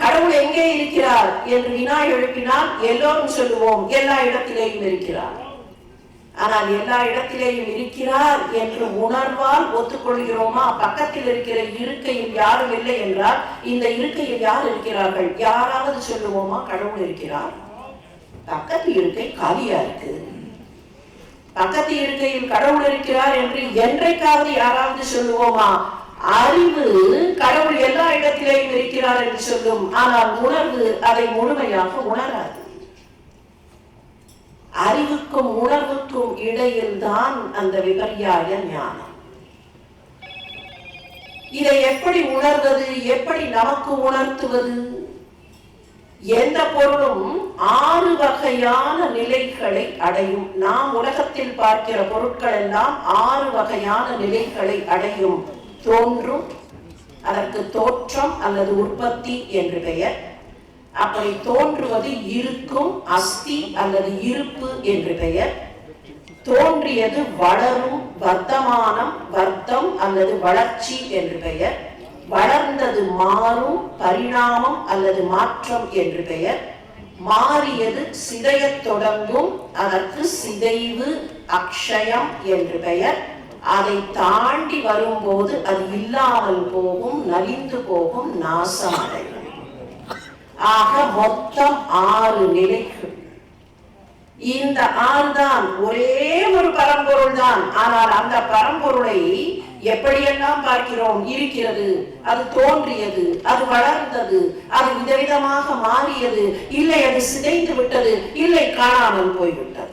கடவுள் எங்கே இருக்கிறார் என்று வினா எழுப்பினால் எல்லோரும் சொல்லுவோம் எல்லா இடத்திலேயும் இருக்கிறார். ஆனால் எல்லா இடத்திலேயும் இருக்கிறார் என்று உணர்வால் ஒத்துக்கொள்கிறோமா? பக்கத்தில் இருக்கிற இருக்கையில் யாரும் இல்லை என்றால் இந்த இருக்கையில் யார் இருக்கிறார்கள்? யாராவது சொல்லுவோமா? கடவுள் இருக்கிறார். பக்கத்து இருக்கை காலியா இருக்கு. பக்கத்து இருக்கையில் கடவுள் இருக்கிறார் என்று என்றைக்காவது யாராவது சொல்லுவோமா? அறிவு கடவுள் எல்லா இடத்திலேயும் இருக்கிறார் என்று சொல்லும். ஆனால் உணர்வு அதை முழுமையாக உணராது. அறிவுக்கும் உணர்வுக்கும் இடையில் தான் அந்த விபர்யாய ஞானம். இதை எப்படி உணர்வது? எப்படி நமக்கு உணர்த்துவது? எந்த பொருளும் ஆறு வகையான நிலைகளை அடையும். நாம் உலகத்தில் பார்க்கிற பொருட்கள் எல்லாம் ஆறு வகையான நிலைகளை அடையும். தோன்றும் அதற்கு தோற்றம் அல்லது உற்பத்தி என்று பெயர். அப்படி தோன்றுவது இருக்கும் அஸ்தி அல்லது இருப்பு என்று பெயர். தோன்றியது வளரும் வர்த்தமானம் வர்த்தம் அல்லது வளர்ச்சி என்று பெயர். வளர்ந்தது மாறும் பரிணாமம் அல்லது மாற்றம் என்று பெயர். மாறியது சிதையத் தொடங்கும் அதற்கு சிதைவு அக்ஷயம் என்று பெயர். அதை தாண்டி வரும்போது அது இல்லாமல் போகும் நலிந்து போகும் நாசமடையும் ஆக மொத்தம் ஆறு நிலைகள். இந்த ஆறுதான் ஒரே ஒரு பரம்பொருள் தான். ஆனால் அந்த பரம்பொருளை எப்படியெல்லாம் பார்க்கிறோம்? இருக்கிறது அது தோன்றியது அது வளர்ந்தது அது விதவிதமாக மாறியது. இல்லை அது சிதைந்து விட்டது இல்லை காணாமல் போய்விட்டது.